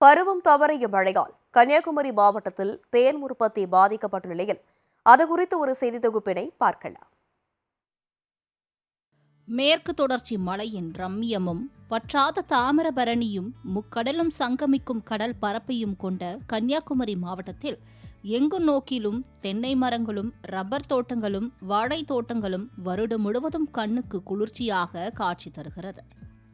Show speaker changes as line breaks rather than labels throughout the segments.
பருவம் தவறிய மழையால் கன்னியாகுமரி மாவட்டத்தில் தேன் உற்பத்தி பாதிக்கப்பட்ட நிலையில். அது குறித்து ஒரு செய்தி தொகுப்பினை பார்க்கலாம்.
மேற்கு தொடர்ச்சி மலையின் ரம்மியமும் வற்றாத தாமிரபரணியும் முக்கடலும் சங்கமிக்கும் கடல் பரப்பையும் கொண்ட கன்னியாகுமரி மாவட்டத்தில் எங்கு நோக்கிலும் தென்னை மரங்களும் ரப்பர் தோட்டங்களும் வாழை தோட்டங்களும் வருடம் முழுவதும் கண்ணுக்கு குளிர்ச்சியாக காட்சி தருகிறது.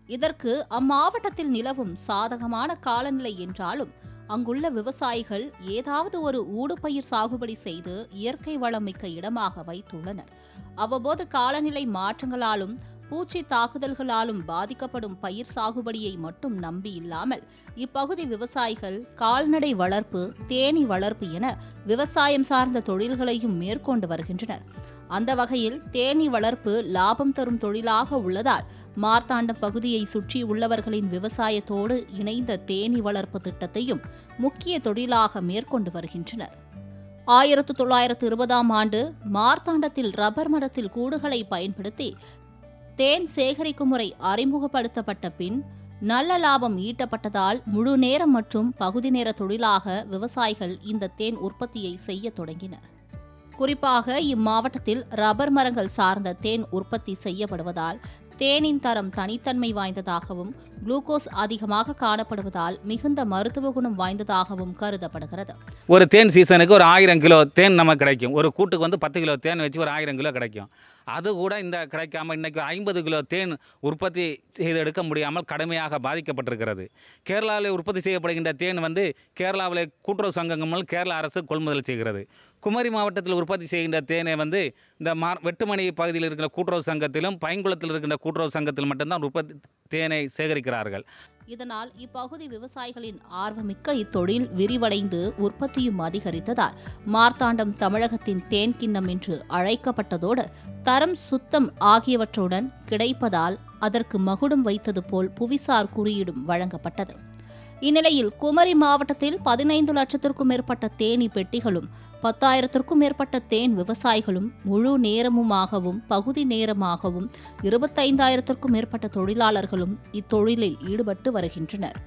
இதற்கு அம்மாவட்டத்தில் நிலவும் சாதகமான காலநிலை என்றாலும் அங்குள்ள விவசாயிகள் ஏதாவது ஒரு ஊடுபயிர் சாகுபடி செய்து இயற்கை வளம் மிக்க இடமாக வைத்துள்ளனர். அவ்வப்போது காலநிலை மாற்றங்களாலும் பூச்சி தாக்குதல்களாலும் பாதிக்கப்படும் பயிர் சாகுபடியை மட்டும் நம்பி இல்லாமல் இப்பகுதி விவசாயிகள் கால்நடை வளர்ப்பு தேனீ வளர்ப்பு என விவசாயம் சார்ந்த தொழில்களையும் மேற்கொண்டு வருகின்றனர். அந்த வகையில் தேனீ வளர்ப்பு லாபம் தரும் தொழிலாக உள்ளதால் மார்த்தாண்டம் பகுதியை சுற்றி உள்ளவர்களின் விவசாயத்தோடு இணைந்த தேனீ வளர்ப்பு திட்டத்தையும் முக்கிய தொழிலாக மேற்கொண்டு வருகின்றனர். ஆயிரத்து தொள்ளாயிரத்து இருபதாம் ஆண்டு மார்த்தாண்டத்தில் ரப்பர் மரத்தில் கூடுகளை பயன்படுத்தி தேன் சேகரிக்கும் முறை அறிமுகப்படுத்தப்பட்ட பின் நல்ல லாபம் ஈட்டப்பட்டதால் முழு நேரம் மற்றும் பகுதி நேர தொழிலாக விவசாயிகள் இந்த தேன் உற்பத்தியை செய்ய தொடங்கினர். குறிப்பாக இம்மாவட்டத்தில் ரப்பர் மரங்கள் சார்ந்த தேன் உற்பத்தி செய்யப்படுவதால் தேனின் தரம் தனித்தன்மை வாய்ந்ததாகவும் குளுக்கோஸ் அதிகமாக காணப்படுவதால் மிகுந்த மருத்துவ குணம் வாய்ந்ததாகவும் கருதப்படுகிறது.
ஒரு தேன் சீசனுக்கு ஒரு ஆயிரம் கிலோ தேன் நமக்கு கிடைக்கும். ஒரு கூட்டுக்கு வந்து பத்து கிலோ தேன் வச்சு ஒரு ஆயிரம் கிலோ கிடைக்கும். அது கூட இந்த கிடைக்காம இன்றைக்கி ஐம்பது கிலோ தேன் உற்பத்தி செய்து எடுக்க முடியாமல் கடுமையாக பாதிக்கப்பட்டிருக்கிறது. கேரளாவில் உற்பத்தி செய்யப்படுகின்ற தேன் வந்து கேரளாவில் கூட்டுறவு சங்கங்கள் கேரள அரசு கொள்முதல் செய்கிறது. குமரி மாவட்டத்தில் உற்பத்தி செய்கின்ற தேனை வந்து இந்த மா வெட்டுமணி பகுதியில் இருக்கிற கூட்டுறவு சங்கத்திலும் பைங்குளத்தில் இருக்கின்ற கூட்டுறவு சங்கத்தில் மட்டும்தான் உற்பத்தி தேனை சேகரிக்கிறார்கள்.
இதனால் இப்பகுதி விவசாயிகளின் ஆர்வமிக்க இத்தொழில் விரிவடைந்து உற்பத்தியும் அதிகரித்ததால் மார்த்தாண்டம் தமிழகத்தின் தேன் கிண்ணம் என்று அழைக்கப்பட்டதோடு தரம் சுத்தம் ஆகியவற்றுடன் கிடைப்பதால் அதற்கு மகுடம் வைத்தது போல் புவிசார் குறியீடும் வழங்கப்பட்டது. இந்நிலையில் குமரி மாவட்டத்தில் பதினைந்து லட்சத்திற்கும் மேற்பட்ட தேனி பெட்டிகளும் பத்தாயிரத்திற்கும் மேற்பட்ட தேன் விவசாயிகளும் முழு நேரமுமாகவும் பகுதி நேரமாகவும் இருபத்தைந்தாயிரத்திற்கும் மேற்பட்ட தொழிலாளர்களும் இத்தொழிலில் ஈடுபட்டு வருகின்றனர்.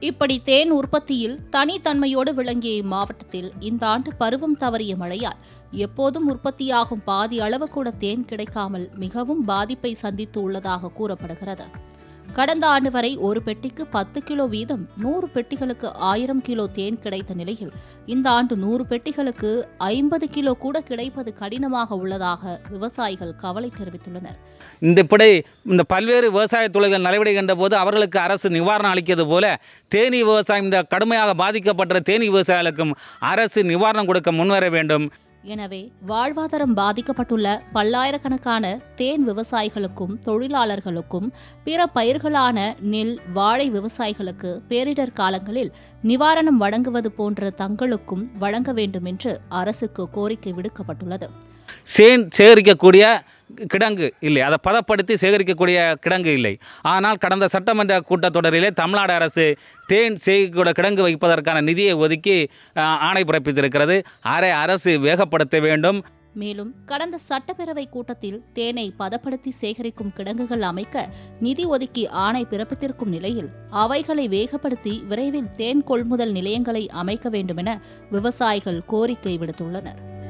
இப்படி தேன் உற்பத்தியில் தனித்தன்மையோடு விளங்கிய இம்மாவட்டத்தில் இந்த ஆண்டு பருவம் தவறிய மழையால் எப்போதும் உற்பத்தியாகும் பாதி அளவு கூட தேன் கிடைக்காமல் மிகவும் பாதிப்பை சந்தித்து உள்ளதாக கூறப்படுகிறது. கடந்த ஆண்டு வரை ஒரு பெட்டிக்கு பத்து கிலோ வீதம் நூறு பெட்டிகளுக்கு ஆயிரம் கிலோ தேன் கிடைத்த நிலையில் இந்த ஆண்டு நூறு பெட்டிகளுக்கு ஐம்பது கிலோ கூட கிடைப்பது கடினமாக உள்ளதாக விவசாயிகள் கவலை தெரிவித்துள்ளனர்.
இந்த இப்படி இந்த பல்வேறு விவசாய தொழில்கள் நடைபெறுகின்ற போது அவர்களுக்கு அரசு நிவாரணம் அளிக்கிறது போல தேனீ விவசாயம் இந்த கடுமையாக பாதிக்கப்பட்ட தேனீ விவசாயிகளுக்கும் அரசு நிவாரணம் கொடுக்க முன்வர வேண்டும்.
எனவே வாழ்வாதாரம் பாதிக்கப்பட்டுள்ள பல்லாயிரக்கணக்கான தேன் விவசாயிகளுக்கும் தொழிலாளர்களுக்கும் பிற பயிர்களான நெல் வாழை விவசாயிகளுக்கு பேரிடர் காலங்களில் நிவாரணம் வழங்குவது போன்ற தங்களுக்கும் வழங்க வேண்டும் என்று அரசுக்கு கோரிக்கை விடுக்கப்பட்டுள்ளது.
சேன் சேகரிக்கக்கூடிய கிடங்கு இல்லை. அதை பதப்படுத்தி சேகரிக்கக்கூடிய கிடங்கு இல்லை. ஆனால் கடந்த சட்டமன்ற கூட்டத்தொடரிலே தமிழ்நாடு அரசு தேன் சேகரிக்கூட கிடங்கு வைப்பதற்கான நிதியை ஒதுக்கி ஆணை பிறப்பித்திருக்கிறது. அதை அரசு வேகப்படுத்த வேண்டும்.
மேலும் கடந்த சட்டப்பேரவை கூட்டத்தில் தேனை பதப்படுத்தி சேகரிக்கும் கிடங்குகள் அமைக்க நிதி ஒதுக்கி ஆணை பிறப்பித்திருக்கும் நிலையில் அவைகளை வேகப்படுத்தி விரைவில் தேன் கொள்முதல் நிலையங்களை அமைக்க வேண்டுமென விவசாயிகள் கோரிக்கை விடுத்துள்ளனர்.